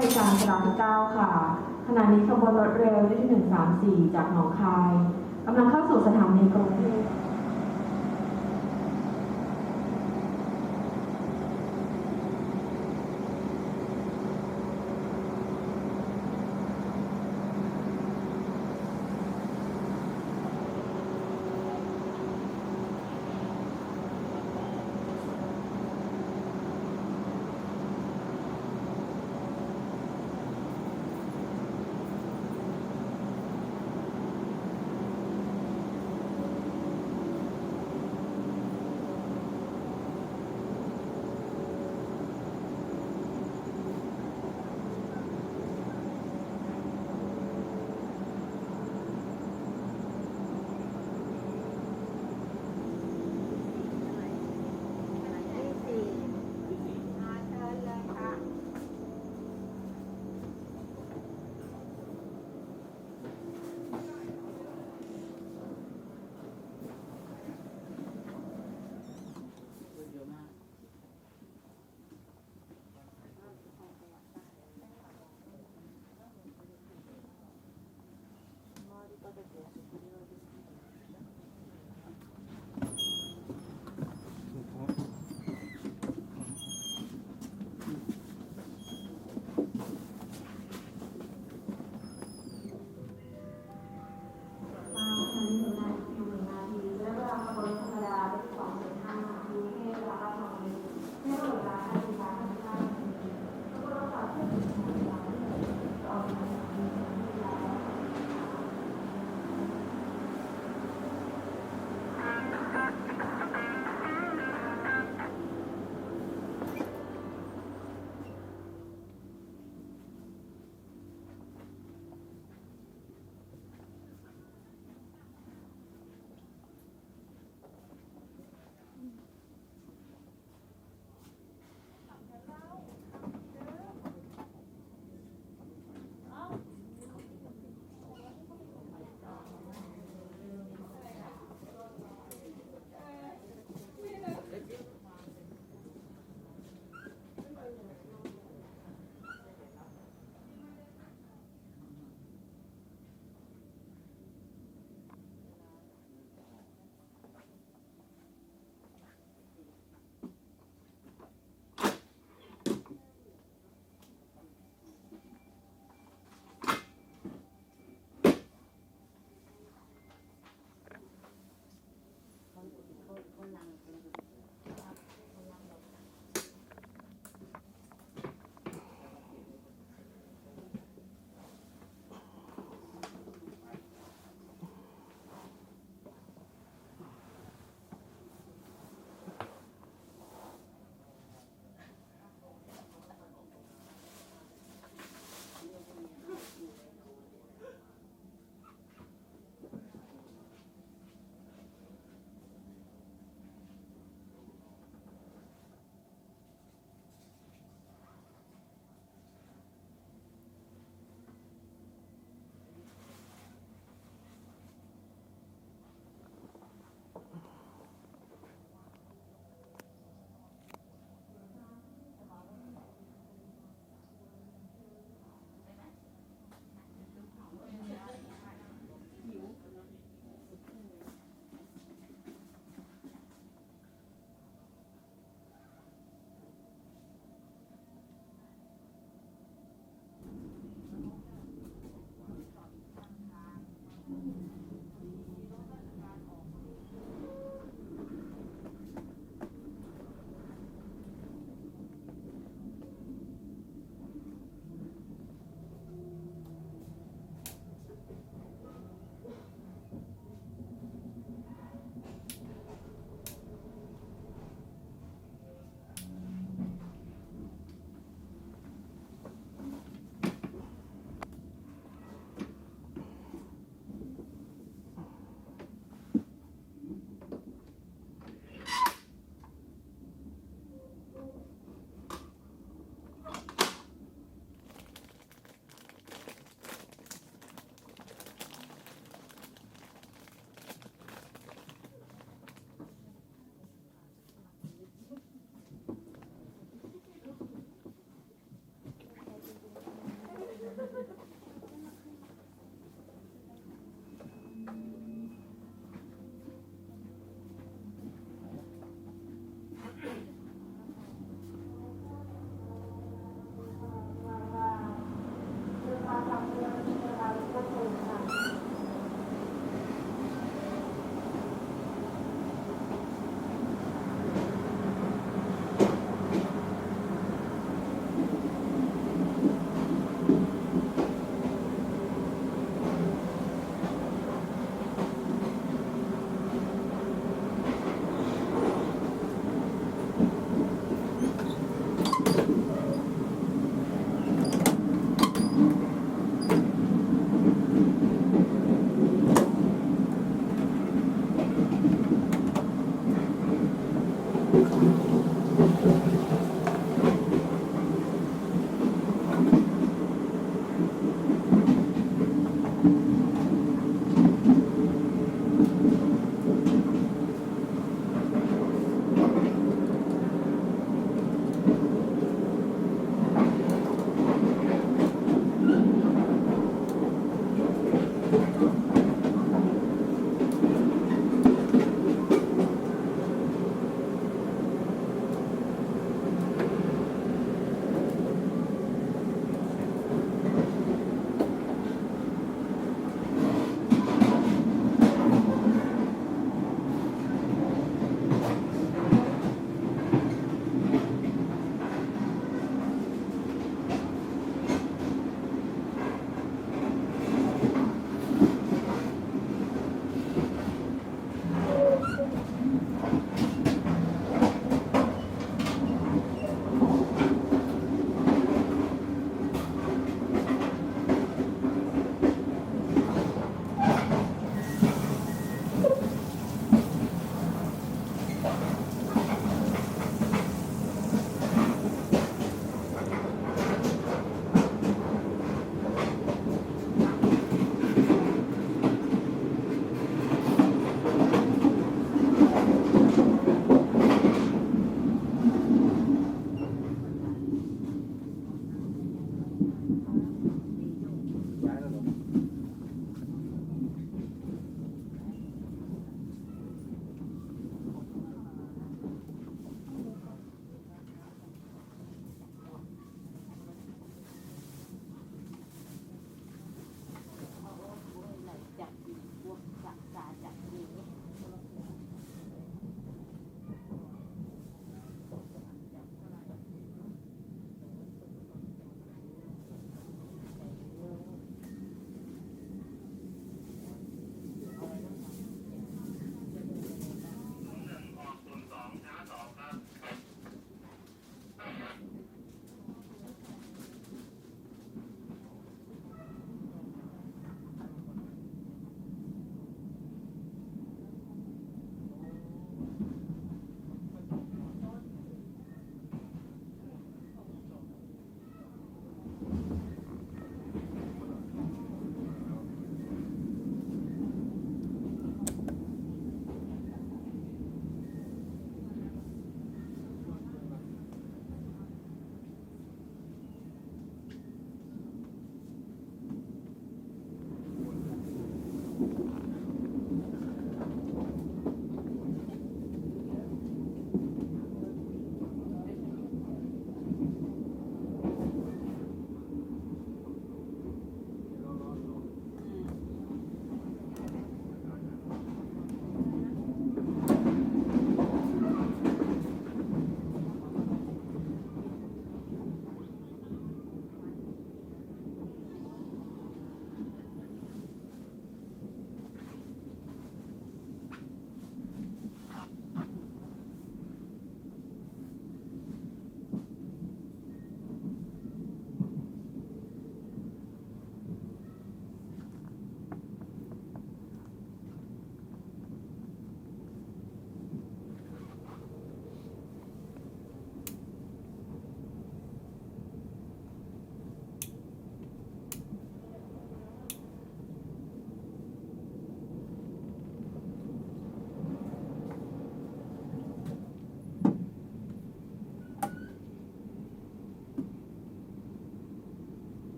ในการจราที่9ค่ะขณะนี้ขบวนรถเร็วที่134จากหนองคายกำลังเข้าสู่สถานีกรุงเทพ